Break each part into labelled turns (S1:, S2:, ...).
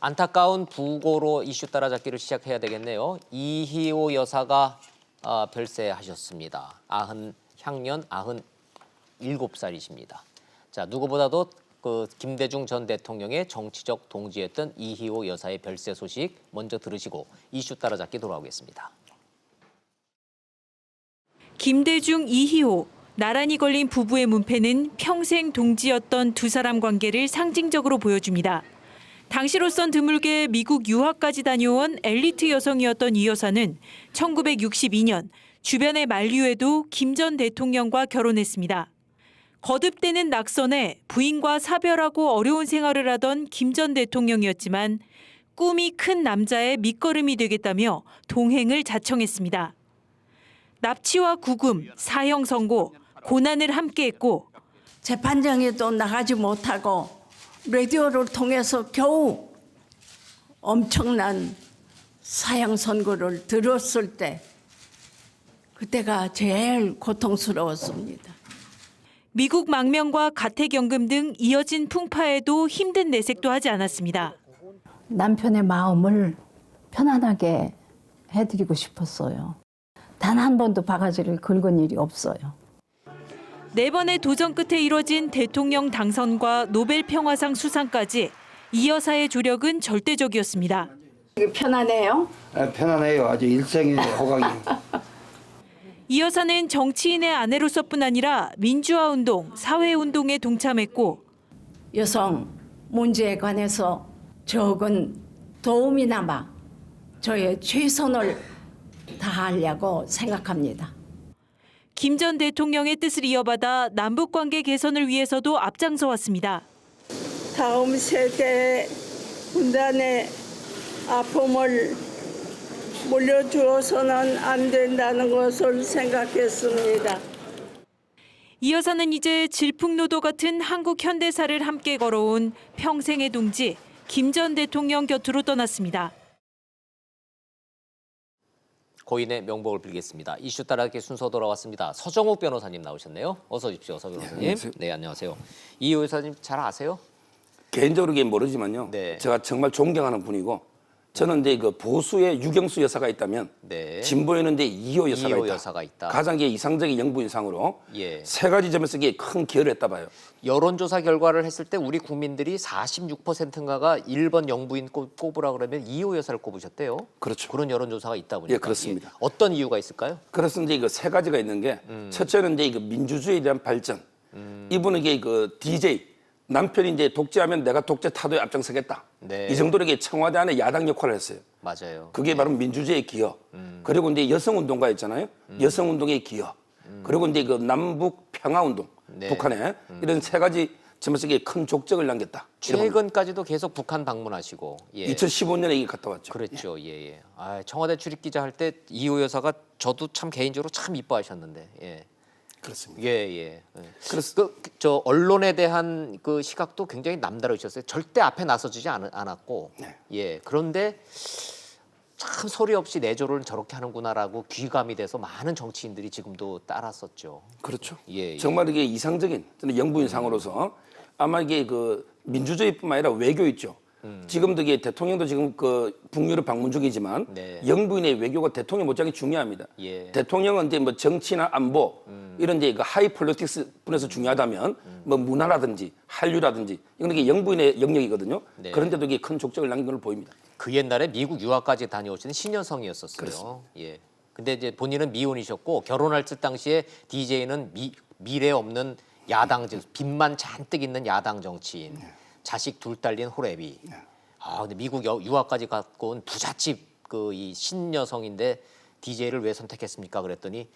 S1: 안타까운 부고로 이슈 따라잡기를 시작해야 되겠네요. 이희호 여사가 아, 별세하셨습니다. 아흔 향년 아흔 일곱 살이십니다. 자 누구보다도 그 김대중 전 대통령의 정치적 동지였던 이희호 여사의 별세 소식 먼저 들으시고 이슈 따라잡기 돌아오겠습니다.
S2: 김대중, 이희호, 나란히 걸린 부부의 문패는 평생 동지였던 두 사람 관계를 상징적으로 보여줍니다. 당시로선 드물게 미국 유학까지 다녀온 엘리트 여성이었던 이 여사는 1962년 주변의 만류에도 김 전 대통령과 결혼했습니다. 거듭되는 낙선에 부인과 사별하고 어려운 생활을 하던 김 전 대통령이었지만 꿈이 큰 남자의 밑거름이 되겠다며 동행을 자청했습니다. 납치와 구금, 사형 선고, 고난을 함께했고
S3: 재판장에도 나가지 못하고 라디오를 통해서 겨우 엄청난 사형 선고를 들었을 때 그때가 제일 고통스러웠습니다.
S2: 미국 망명과 가택연금 등 이어진 풍파에도 힘든 내색도 하지 않았습니다.
S4: 남편의 마음을 편안하게 해드리고 싶었어요. 단 한 번도 바가지를 긁은 일이 없어요.
S2: 네 번의 도전 끝에 이뤄진 대통령 당선과 노벨 평화상 수상까지 이 여사의 조력은 절대적이었습니다.
S3: 편안해요?
S5: 아, 편안해요. 아주 일생의 호강이.
S2: 이 여사는 정치인의 아내로서뿐 아니라 민주화 운동, 사회 운동에 동참했고
S3: 여성 문제에 관해서 적은 도움이나마 저의 최선을 다하려고 생각합니다.
S2: 김 전 대통령의 뜻을 이어받아 남북 관계 개선을 위해서도 앞장서 왔습니다.
S6: 다음 세대 분단의 아픔을 물려주어서는 안 된다는 것을 생각했습니다.
S2: 이 여사는 이제 질풍노도 같은 한국 현대사를 함께 걸어온 평생의 동지 김 전 대통령 곁으로 떠났습니다.
S1: 고인의 명복을 빌겠습니다. 이슈 따라잡기 순서 돌아왔습니다. 서정욱 변호사님 나오셨네요. 어서 오십시오, 서 변호사님.
S5: 안녕하세요.
S1: 네, 안녕하세요. 이 여사님 잘 아세요?
S5: 개인적으로 는 모르지만요.
S1: 네.
S5: 제가 정말 존경하는 분이고 저는 이제 그 보수의 유경수 여사가 있다면
S1: 네.
S5: 진보에는 이제 이호 여사가
S1: 이호
S5: 있다.
S1: 여사가 있다.
S5: 가장 이게 이상적인 영부인상으로
S1: 예.
S5: 세 가지 점에서 이게 큰 기여를 했다 봐요.
S1: 여론조사 결과를 했을 때 우리 국민들이 46%인가가 1번 영부인 꼽- 꼽으라 그러면 이호 여사를 꼽으셨대요.
S5: 그렇죠.
S1: 그런 여론조사가 있다 보니까.
S5: 예, 그렇습니다.
S1: 예. 어떤 이유가 있을까요?
S5: 그래서 이제 이거 세 가지가 있는 게
S1: 음.
S5: 첫째는 이제 그 민주주의에 대한 발전. 이분은 이게 그 DJ 남편이 이제 독재하면 내가 독재 타도에 앞장서겠다.
S1: 네.
S5: 이 정도로 이게 청와대 안에 야당 역할을 했어요.
S1: 맞아요.
S5: 그게 바로 민주주의의 기여.
S1: 음.
S5: 그리고 이제 여성운동가 있잖아요. 여성운동의 기여. 그리고 이제 그 남북 평화운동,
S1: 음. 네.
S5: 북한에 이런 세 가지 점에서 이게 큰 족적을 남겼다.
S1: 최근까지도 계속 북한 방문하시고. 예.
S5: 2015년에 이게 갔다 왔죠.
S1: 그랬죠. 예, 예. 아, 청와대 출입 기자 할 때 이호 여사가 저도 참 개인적으로 참 이뻐하셨는데. 예.
S5: 그렇습니다.
S1: 예, 예. 예.
S5: 그래서
S1: 그, 그, 저 언론에 대한 그 시각도 굉장히 남다르셨어요. 절대 앞에 나서주지 않, 않았고,
S5: 네.
S1: 예. 그런데 참 소리 없이 내조를 저렇게 하는구나라고 귀감이 돼서 많은 정치인들이 지금도 따랐었죠.
S5: 그렇죠.
S1: 예, 예.
S5: 정말 이게 이상적인 저는 영부인상으로서 아마 이게 그 민주주의뿐만 아니라 외교 있죠. 지금도 이게 대통령도 지금 그 북유럽 방문 중이지만
S1: 네.
S5: 영부인의 외교가 대통령 못지않게 중요합니다.
S1: 예.
S5: 대통령은 이제 뭐 정치나 안보 이런 이제 그 하이 폴리틱스 분에서 중요하다면 뭐 문화라든지 한류라든지 이건 이게 영부인의 영역이거든요.
S1: 네.
S5: 그런데도 이게 큰 족적을 남긴 걸로 보입니다.
S1: 그 옛날에 미국 유학까지 다녀오신 신여성이었었어요. 예. 근데 이제 본인은 미혼이셨고 결혼할 때 당시에 DJ는 미, 미래 없는 야당 즉 빚만 잔뜩 있는 야당 정치인. 자식 둘 딸린 호래비. 아, 근데 미국 여- 유학까지 갖고 온 부잣집 그 이 신여성인데 DJ를 왜 선택했습니까? 그랬더니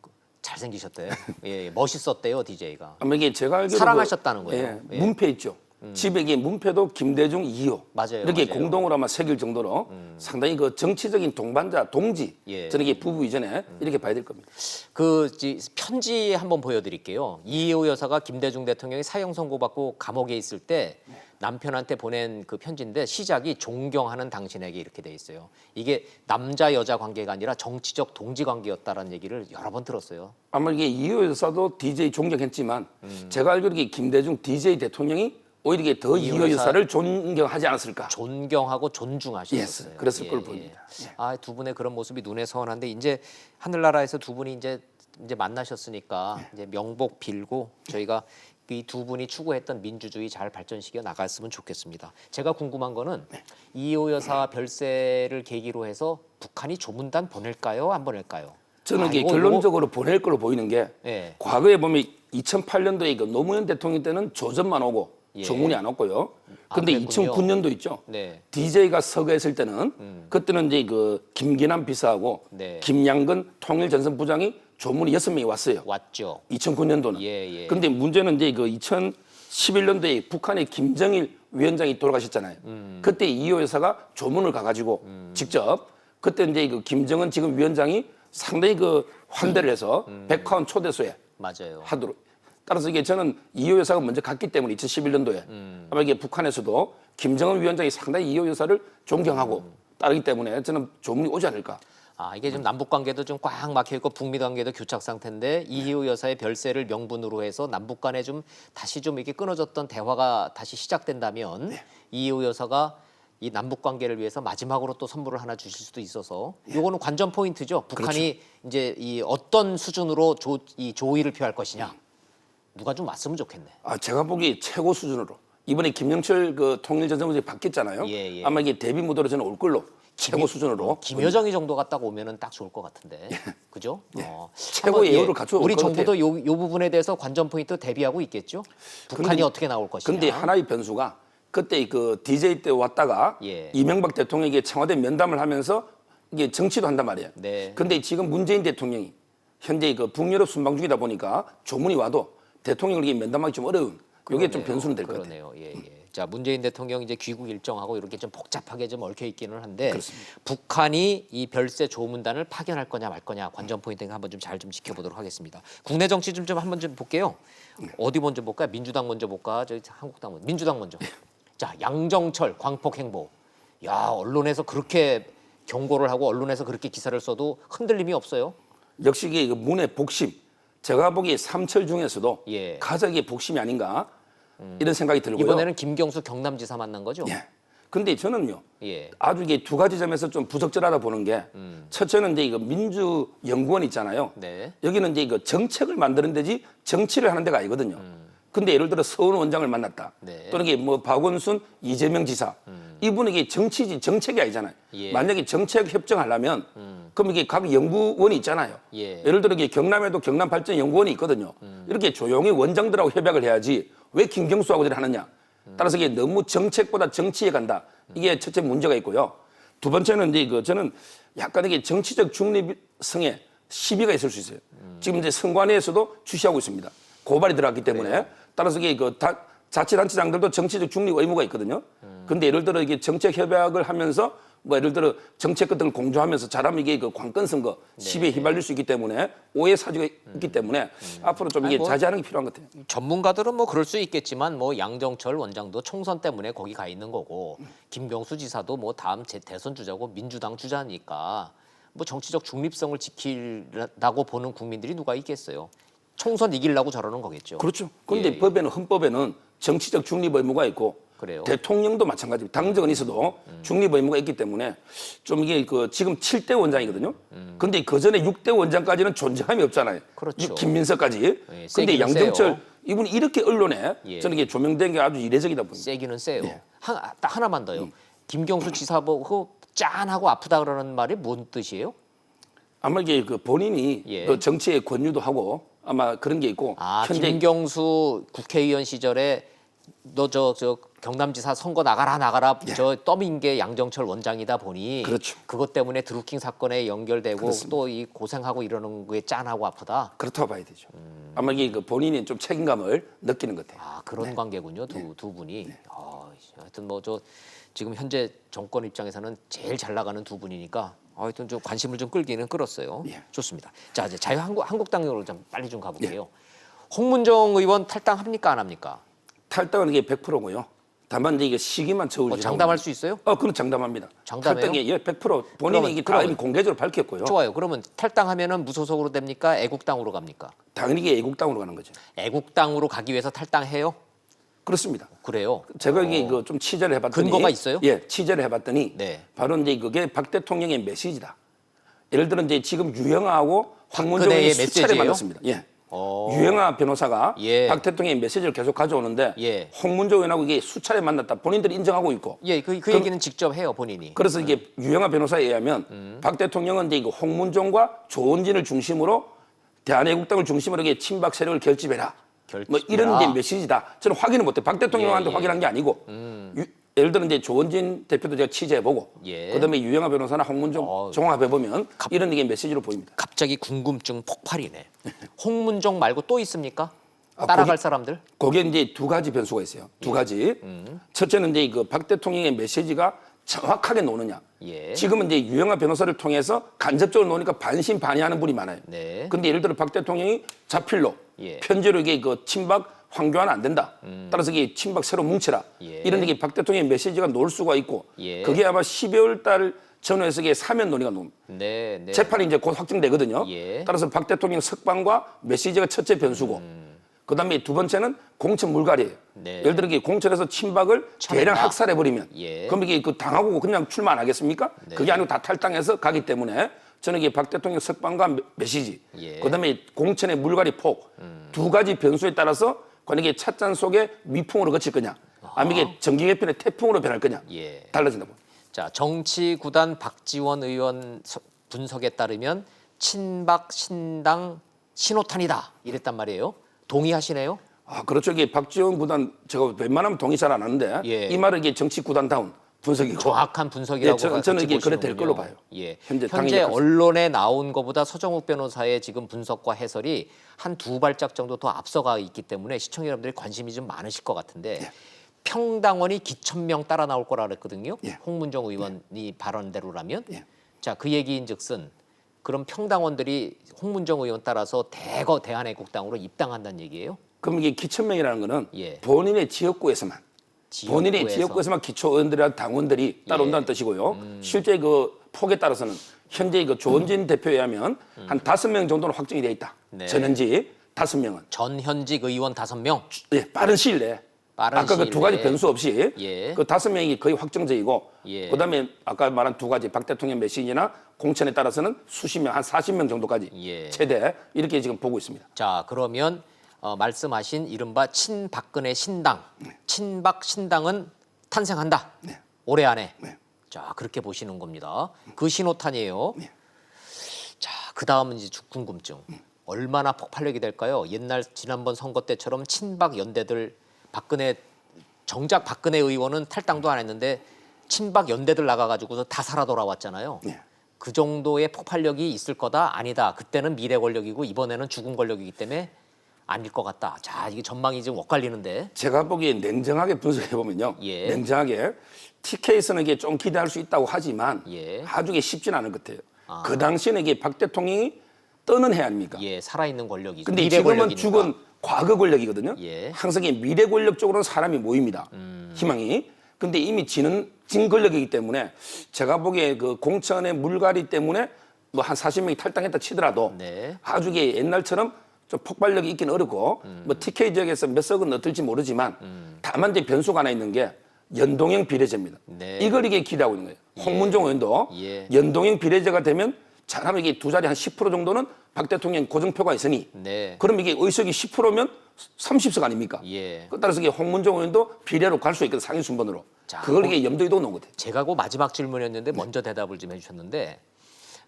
S1: 그 잘생기셨대요. 예, 멋있었대요, DJ가.
S5: 아마 이게 제가 알기로
S1: 사랑하셨다는
S5: 그,
S1: 거예요.
S5: 예,
S1: 예.
S5: 문패 있죠. 집에 이게 문패도 김대중 2호
S1: 맞아요,
S5: 이렇게
S1: 맞아요. 음.
S5: 공동으로 아마 새길 정도로 상당히 그 정치적인 동반자 동지
S1: 예. 음.
S5: 저는 이게 부부 이전에 이렇게 봐야 될 겁니다.
S1: 그 지- 편지 한번 보여드릴게요. 이호 여사가 김대중 대통령이 사형 선고받고 감옥에 있을 때 남편한테 보낸 그 편지인데 시작이 존경하는 당신에게 이렇게 돼 있어요. 이게 남자 여자 관계가 아니라 정치적 동지 관계였다라는 얘기를 여러 번 들었어요.
S5: 아마 이게 이호 여사도 DJ 존경했지만
S1: 음.
S5: 제가 알기로 이게 김대중 DJ 대통령이 오히려 이게 더
S1: 여사-
S5: 여사를 존경하지 않았을까?
S1: 존경하고 존중하셨어요.
S5: Yes, 그랬을 걸로 보입니다. 예.
S1: 아, 두 분의 그런 모습이 눈에 선한데 이제 하늘나라에서 두 분이 이제 이제 만나셨으니까
S5: 예.
S1: 이제 명복 빌고 저희가 이 두 분이 추구했던 민주주의 잘 발전시켜 나갔으면 좋겠습니다. 제가 궁금한 거는
S5: 네.
S1: 이호 여사 별세를 계기로 해서 북한이 조문단 보낼까요? 안 보낼까요?
S5: 저는
S1: 아,
S5: 이게
S1: 이거-
S5: 결론적으로 보낼 걸로 보이는 게
S1: 예.
S5: 과거에 보면 2008년도에 그 노무현 대통령 때는 조전만 오고
S1: 예.
S5: 조문이 안 왔고요.
S1: 아,
S5: 근데
S1: 그랬군요.
S5: 2009년도 있죠.
S1: 네.
S5: DJ가 서거했을 때는 그때는 이제 그 김기남 비서하고
S1: 네.
S5: 김양근 통일전선 부장이 조문이 여섯 명이 왔어요.
S1: 왔죠.
S5: 2009년도는.
S1: 예, 예.
S5: 근데 문제는 이제 그 2011년도에 북한의 김정일 위원장이 돌아가셨잖아요.
S1: 음.
S5: 그때 이호 여사가 조문을 가가지고 직접 그때 이제 그 김정은 지금 위원장이 상당히 그 환대를 해서
S1: 음.
S5: 백화원 초대소에
S1: 맞아요.
S5: 하도록. 따라서 이게 저는 이호 여사가 먼저 갔기 때문에 2011년도에
S1: 음.
S5: 아마 이게 북한에서도 김정은 위원장이 상당히 이호 여사를 존경하고
S1: 음.
S5: 따르기 때문에 저는 조문이 오지 않을까.
S1: 아 이게 지금 남북 관계도 좀 꽉 막혀 있고 북미 관계도 교착 상태인데 이희우 여사의 별세를 명분으로 해서 남북 간에 좀 다시 좀 이렇게 끊어졌던 대화가 다시 시작된다면 이희우 여사가 이 남북 관계를 위해서 마지막으로 또 선물을 하나 주실 수도 있어서 요거는 관전 포인트죠. 북한이 이제 이 어떤 수준으로 조, 이 조의를 표할 것이냐. 누가 좀 왔으면 좋겠네.
S5: 아, 제가 보기 최고 수준으로 이번에 김영철 그 통일전선부장이 바뀌었잖아요.
S1: 예, 예.
S5: 아마 이게 데뷔 무대로 저는 올 걸로 최고 수준으로.
S1: 김여정이 정도 갔다가 오면은 딱 좋을 것 같은데, 그죠? 어,
S5: 예. 최고의
S1: 한번,
S5: 예우를 갖추어 올
S1: 우리
S5: 것
S1: 정부도 요, 요 부분에 대해서 관전 포인트 대비하고 있겠죠. 북한이
S5: 근데-
S1: 어떻게 나올 것이냐.
S5: 근데 하나의 변수가 그때 그 DJ 때 왔다가
S1: 예.
S5: 이명박 대통령에게 청와대 면담을 하면서 이게 정치도 한단 말이에요.
S1: 네.
S5: 근데 지금 문재인 대통령이 현재 그 북유럽 순방 중이다 보니까 조문이 와도 대통령을 이게 면담하기 좀 어려운 이게 좀. 변수는 될 것 같아요.
S1: 그러네요. 예, 예. 자, 문재인 대통령 이제 귀국 일정하고 이렇게 좀 복잡하게 좀 얽혀 있기는 한데 북한이 이 별세 조문단을 파견할 거냐 말 거냐 관전 포인트 한번 좀 잘 좀 지켜보도록 하겠습니다. 국내 정치 좀, 좀 한번 좀 볼게요. 어디 먼저 볼까요? 민주당 먼저 볼까? 저 한국당 먼저. 민주당 먼저. 자, 양정철 광폭 행보. 야, 언론에서 그렇게 경고를 하고 언론에서 그렇게 기사를 써도 흔들림이 없어요.
S5: 역시 이게 그 문의 복심. 제가 보기에 삼철 중에서도
S1: 예. 음.
S5: 가장 이게 복심이 아닌가 이런 생각이 들고요.
S1: 이번에는 김경수 경남지사 만난 거죠?
S5: 예. 근데 저는요.
S1: 예.
S5: 아주 이게 두 가지 점에서 좀 부적절하다 보는 게 첫째는 이제 이거 민주연구원 있잖아요.
S1: 음. 네.
S5: 여기는 이제 이거 정책을 만드는 데지 정치를 하는 데가 아니거든요. 근데 예를 들어 서울 원장을 만났다.
S1: 네.
S5: 또는 이게 뭐 박원순, 이재명 지사. 이분은 이게 정치지 정책이 아니잖아요.
S1: 예.
S5: 만약에 정책 협정하려면 그럼 이게 각 연구원이 있잖아요.
S1: 예.
S5: 예를 들어 이게 경남에도 경남 발전 연구원이 있거든요. 이렇게 조용히 원장들하고 협약을 해야지 왜 김경수하고 하느냐. 따라서 이게 너무 정책보다 정치에 간다. 이게 첫째 문제가 있고요. 두 번째는 이제 그 저는 약간 이게 정치적 중립성에 시비가 있을 수 있어요. 지금 이제 선관위에서도 주시하고 있습니다. 고발이 들어갔기 때문에 따라서 이게 그 다, 자치단체장들도 정치적 중립 의무가 있거든요. 근데 예를 들어 이게 정책 협약을 하면서 뭐 예를 들어 정책 같은 걸 공조하면서 잘하면 이게 그 관건 선거 시비에 휘말릴 수 있기 때문에 오해 사주가 있기 때문에 앞으로 좀 이게
S1: 아니, 뭐
S5: 자제하는 게 필요한 것 같아요.
S1: 전문가들은 뭐 그럴 수 있겠지만 뭐 양정철 원장도 총선 때문에 거기 가 있는 거고 김경수 지사도 뭐 다음 제 대선 주자고 민주당 주자니까 뭐 정치적 중립성을 지키려고 보는 국민들이 누가 있겠어요. 총선 이기려고 저러는 거겠죠.
S5: 그렇죠. 그런데
S1: 예, 예.
S5: 법에는 헌법에는 정치적 중립 의무가 있고
S1: 그래요. 음.
S5: 대통령도 마찬가지입니다. 당정은 있어도 중립 의무가 있기 때문에 좀 이게 그 지금 7대 원장이거든요. 근데 그 전에 6대 원장까지는 존재감이 없잖아요.
S1: 음. 그렇죠.
S5: 육- 김민석까지.
S1: 예,
S5: 근데
S1: 세기는
S5: 양정철
S1: 세요.
S5: 이분이 이렇게 언론에
S1: 예.
S5: 저는 이게 조명된 게 아주 이례적이다 봅니다.
S1: 세기는 세요.
S5: 예.
S1: 한, 아, 딱 하나만
S5: 음.
S1: 더요. 김경수 지사 보고 짠하고 아프다 그러는 말이 뭔 뜻이에요?
S5: 아마 이게 그 본인이
S1: 예.
S5: 그 정치에 권유도 하고 아마 그런 게 있고
S1: 아
S5: 현재
S1: 김경수 국회의원 시절에 너 저 저 경남지사 선거 나가라 나가라 저 떠민 게 양정철 원장이다 보니
S5: 예. 그렇죠.
S1: 것 때문에 드루킹 사건에 연결되고. 또 이 고생하고 이러는 거에 짠하고 아프다.
S5: 그렇다고 봐야 되죠. 아마 이게 그 본인이 좀 책임감을 느끼는 것 같아요.
S1: 아 그런 관계군요 두두 분이. 아, 하여튼 뭐 저 지금 현재 정권 입장에서는 제일 잘 나가는 두 분이니까 하여튼 좀 관심을 좀 끌기는 끌었어요.
S5: 예.
S1: 좋습니다. 자 이제 자유한국 한국당으로 좀 빨리 좀 가볼게요. 홍문정 의원 탈당합니까 안 합니까?
S5: 탈당은 이게 100%고요. 다만 이제 이게 시기만 저울지.
S1: 뭐 장담할 수 있어요?
S5: 어, 그건 장담합니다.
S1: 장담해요?
S5: 탈당이 예, 100% 본인이 이게 다
S1: 그러면-
S5: 이미 공개적으로 밝혔고요.
S1: 좋아요. 그러면 탈당하면은 무소속으로 됩니까? 애국당으로 갑니까?
S5: 당연히 이게 애국당으로 가는 거죠.
S1: 애국당으로 가기 위해서 탈당해요?
S5: 그렇습니다.
S1: 그래요.
S5: 제가 이게 이거 좀 취재를 해봤더니
S1: 근거가 있어요?
S5: 예, 취재를 해봤더니
S1: 네.
S5: 바로 이제 그게 박 대통령의 메시지다. 예를 들어 이제 지금 유영아하고
S1: 박근혜의
S5: 황문정이 수차례
S1: 메시지예요?
S5: 만났습니다. 예.
S1: 어.
S5: 유영아 변호사가
S1: 예.
S5: 박 대통령의 메시지를 계속 가져오는데
S1: 예.
S5: 홍문조 의원하고 이게 수차례 만났다 본인들이 인정하고 있고
S1: 예, 그, 그 얘기는 직접 해요 본인이.
S5: 그래서 이게 유영아 변호사에 의하면
S1: 음.
S5: 박 대통령은 이제 이거 홍문종과 조원진을 중심으로 대한애국당을 중심으로 이게 친박 세력을 결집해라. 뭐 이런
S1: 결집해라.
S5: 이제 메시지다. 저는 확인을 못해. 박 대통령한테
S1: 예, 예.
S5: 확인한 게 아니고 유- 예를 들어 이제 조원진 대표도 제가 취재해보고
S1: 예.
S5: 그다음에 유영아 변호사나 홍문종
S1: 어.
S5: 종합해보면 이런 이게 메시지로 보입니다.
S1: 갑자기 궁금증 폭발이네. 홍문종 말고 또 있습니까?
S5: 아,
S1: 따라갈 사람들?
S5: 거기에 이제 두 가지 변수가 있어요. 두 가지.
S1: 음.
S5: 첫째는 이제 그 박 대통령의 메시지가 정확하게 노느냐.
S1: 예.
S5: 지금은 이제 유영아 변호사를 통해서 간접적으로 노니까 반신반의하는 분이 많아요.
S1: 네.
S5: 근데 예를 들어 박 대통령이 자필로
S1: 예. 음.
S5: 편지로 이게 그 친박 황교안 안 된다. 따라서 이게 친박 새로 뭉쳐라.
S1: 예.
S5: 이런 이게 박 대통령의 메시지가 놀 수가 있고
S1: 예.
S5: 그게 아마 12월 달 전후에서 이게 사면 논의가 논.
S1: 네, 네.
S5: 재판이 이제 곧 확정되거든요.
S1: 예.
S5: 따라서 박 대통령 석방과 메시지가 첫째 변수고, 그다음에 두 번째는 공천 물갈이에요.
S1: 네.
S5: 예를 들어 공천에서 친박을. 대량 학살해 버리면,
S1: 예.
S5: 그럼 이게 그 당하고 그냥 출마 안 하겠습니까? 그게 아니고 다 탈당해서 가기 때문에 저는 이게 박 대통령 석방과 메- 메시지,
S1: 예.
S5: 그다음에 공천의 물갈이 폭두 가지 변수에 따라서 과연 이게 찻잔 속에 미풍으로 거칠 거냐, 아니면 이게 정기 개편의 태풍으로 변할 거냐,
S1: 예.
S5: 달라진다. 고
S1: 자, 정치 구단 박지원 의원 서- 분석에 따르면 친박 신당 신호탄이다. 이랬단 말이에요. 동의하시네요?
S5: 아, 그렇죠. 이게 박지원 구단 제가 웬만하면 동의 잘 안 하는데
S1: 예.
S5: 이 말은 이게 정치 구단다운 분석이고
S1: 정확한 분석이라고
S5: 예, 저- 저는 이게 그래 될. 걸로 봐요.
S1: 예.
S5: 현재
S1: 현재. 언론에 나온 것보다 서정욱 변호사의 지금 분석과 해설이 한 두 발짝 정도 더 앞서가 있기 때문에 시청자 여러분들이 관심이 좀 많으실 것 같은데
S5: 예.
S1: 평당원이 기천 명 따라 나올 거라 그랬거든요.
S5: 예.
S1: 홍문정 의원이 발언대로라면
S5: 예.
S1: 자그 얘기인즉슨 그럼 평당원들이 홍문정 의원 따라서 대거 대한애국당으로 입당한다는 얘기예요.
S5: 그럼 이게 기천 명이라는 거는
S1: 예.
S5: 본인의 지역구에서만
S1: 지역구에서.
S5: 지역구에서만 기초 의원들이나 당원들이 따라온다는
S1: 예.
S5: 뜻이고요. 실제 그 폭에 따라서는 현재 그 조원진 대표에 의하면 한 다섯 명 정도는 확정이 돼 있다.
S1: 음. 네.
S5: 전현직 다섯 명은
S1: 전현직 의원 다섯 명.
S5: 예, 빠른 시일 내에
S1: 빠른
S5: 아까 그
S1: 시일
S5: 두 가지
S1: 내에.
S5: 변수 없이
S1: 예.
S5: 그 다섯 명이 거의 확정적이고
S1: 예.
S5: 그다음에 아까 말한 두 가지 박 대통령 메시지나 공천에 따라서는 수십 명, 한 40명 정도까지
S1: 예.
S5: 최대 이렇게 지금 보고 있습니다.
S1: 자 그러면 어, 말씀하신 이른바 친박근혜 신당, 친박 신당은 탄생한다. 올해 안에.
S5: 네.
S1: 자 그렇게 보시는 겁니다. 그 신호탄이에요.
S5: 네.
S1: 자 그 다음은 이제 궁금증. 얼마나 폭발력이 될까요? 옛날 지난번 선거 때처럼 친박 연대들 박근혜 정작 박근혜 의원은 탈당도 안 했는데 친박 연대들 나가가지고서 다 살아 돌아왔잖아요.
S5: 네.
S1: 그 정도의 폭발력이 있을 거다 아니다. 그때는 미래 권력이고 이번에는 죽은 권력이기 때문에 아닐 것 같다. 자 이게 전망이 지금 엇갈리는데.
S5: 제가 보기에 냉정하게 분석해 보면요.
S1: 예.
S5: 냉정하게 TK에서는 이게 좀 기대할 수 있다고 하지만
S1: 예.
S5: 아주 이게 쉽지는 않을 것 같아요. 그 당시에는 이게 박 대통령이 떠는 해 아닙니까?
S1: 예, 살아있는 권력이죠.
S5: 근데 지금은
S1: 권력이니까.
S5: 죽은 과거 권력이거든요.
S1: 예. 음.
S5: 항상 이 미래 권력 쪽으로는 사람이 모입니다. 희망이. 근데 이미 지는 진 권력이기 때문에 제가 보기에 그 공천의 물갈이 때문에 뭐 한 40명이 탈당했다 치더라도
S1: 네.
S5: 아주 옛날처럼 좀 폭발력이 있긴 어렵고
S1: 음.
S5: 뭐 TK 지역에서 몇 석은 어떨지 모르지만 다만 이제 변수가 하나 있는 게 연동형 비례제입니다.
S1: 네.
S5: 이걸 이게 기대하고 있는 거예요. 홍문종 의원도
S1: 예.
S5: 연동형 비례제가 되면 잘하면 이게 두 자리 한 10% 정도는 박 대통령 고정표가 있으니
S1: 네.
S5: 그럼 이게 의석이 10%면 30석 아닙니까?
S1: 예.
S5: 그 따라서 이게 홍문종 의원도 비례로 갈 수 있거든 상위 순번으로.
S1: 자,
S5: 그걸 이게 염두에 두고 놓은 것 같아요.
S1: 제가 그 마지막 질문이었는데 먼저 대답을 좀 해주셨는데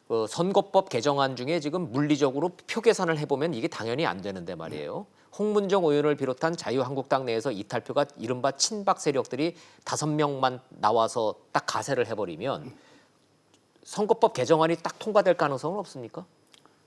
S1: 그 선거법 개정안 중에 지금 물리적으로 표 계산을 해보면 이게 당연히 안 되는데 말이에요. 홍문정 의원을 비롯한 자유한국당 내에서 이탈표가 이른바 친박 세력들이 다섯 명만 나와서 딱 가세를 해버리면 선거법 개정안이 딱 통과될 가능성은 없습니까?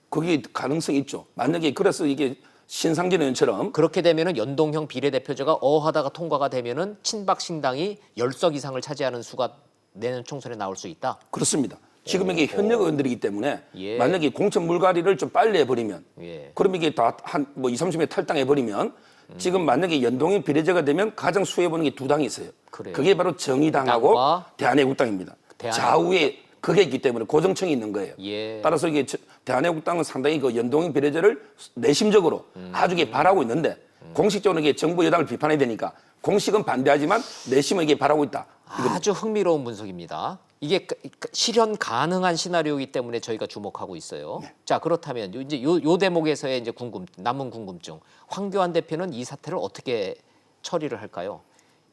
S5: 그게 가능성이 있죠. 만약에 그래서 이게 신상진 의원처럼
S1: 그렇게 되면은 연동형 비례대표제가 어하다가 통과가 되면은 친박 신당이 열석 이상을 차지하는 수가 내년 총선에 나올 수 있다.
S5: 그렇습니다. 지금 이게 현역 의원들이기 때문에
S1: 예.
S5: 만약에 공천 물갈이를 좀 빨리 해버리면
S1: 예.
S5: 그럼 이게 다 한 뭐 2, 30명 탈당해버리면 지금 만약에 연동형 비례제가 되면 가장 수혜보는 게 두 당이 있어요.
S1: 그래요.
S5: 그게 바로 정의당하고
S1: 당과
S5: 대한애국당입니다.
S1: 대한애국당.
S5: 좌우에 그게 있기 때문에 고정청이 있는 거예요.
S1: 예.
S5: 따라서 이게 저- 대한애국당은 상당히 그 연동형 비례제를 내심적으로
S1: 음.
S5: 아주 이게 바라고 있는데 공식적으로 이게 정부 여당을 비판해야 되니까 공식은 반대하지만 내심은 이게 바라고 있다.
S1: 아주 흥미로운 분석입니다. 이게 가- 가- 실현 가능한 시나리오이기 때문에 저희가 주목하고 있어요. 자 그렇다면 요- 이제 요, 요 대목에서의 이제 궁금 남은 궁금증. 황교안 대표는 이 사태를 어떻게 처리를 할까요?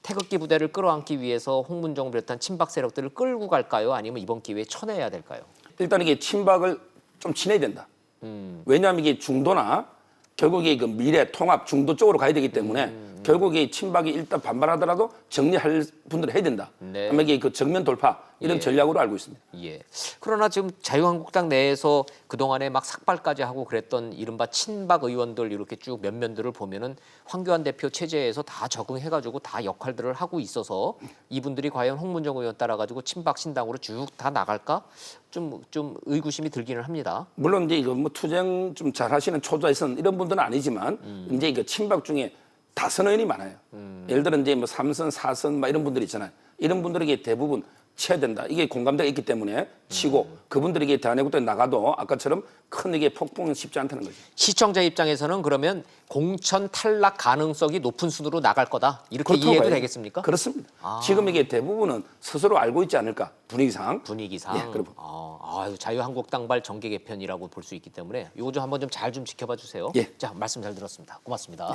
S1: 태극기 부대를 끌어안기 위해서 홍문정을 비롯한 친박 세력들을 끌고 갈까요? 아니면 이번 기회에 쳐내야 될까요?
S5: 일단 이게 친박을 좀 친해야 된다. 왜냐하면 이게 중도나 결국 이게 그 미래 통합 중도 쪽으로 가야 되기 때문에 결국 이 친박이 일단 반발하더라도 정리할 분들을 해야 된다.
S1: 네.
S5: 아마 이게 그 정면 돌파 이런
S1: 예.
S5: 전략으로 알고 있습니다.
S1: 예. 그러나 지금 자유한국당 내에서 그동안에 막 삭발까지 하고 그랬던 이른바 친박 의원들 이렇게 쭉 면면들을 보면은 황교안 대표 체제에서 다 적응해가지고 다 역할들을 하고 있어서 이분들이 과연 홍문정 의원 따라가지고 친박 신당으로 쭉 다 나갈까? 좀, 좀 의구심이 들기는 합니다.
S5: 물론 이제 이거 뭐 투쟁 좀 잘하시는 초조해선 이런 분들은 아니지만 이제 이거 친박 중에 다선 의원이 많아요. 예를 들어 이제 뭐 삼선, 사선 막 이런 분들 있잖아요. 이런 분들에게 대부분 쳐야 된다. 이게 공감대가 있기 때문에 치고 그분들에게 대한애국당에 나가도 아까처럼 큰 이게 폭풍은 쉽지 않다는 거죠.
S1: 시청자 입장에서는 그러면 공천 탈락 가능성이 높은 순으로 나갈 거다. 이렇게 이해도. 되겠습니까?
S5: 그렇습니다. 지금 이게 대부분은 스스로 알고 있지 않을까 분위기상.
S1: 분위기상
S5: 예, 그럼.
S1: 아, 아유, 자유한국당발 정계 개편이라고 볼 수 있기 때문에 요거 좀 한번 좀 잘 좀 지켜봐 주세요.
S5: 예.
S1: 자 말씀 잘 들었습니다. 고맙습니다.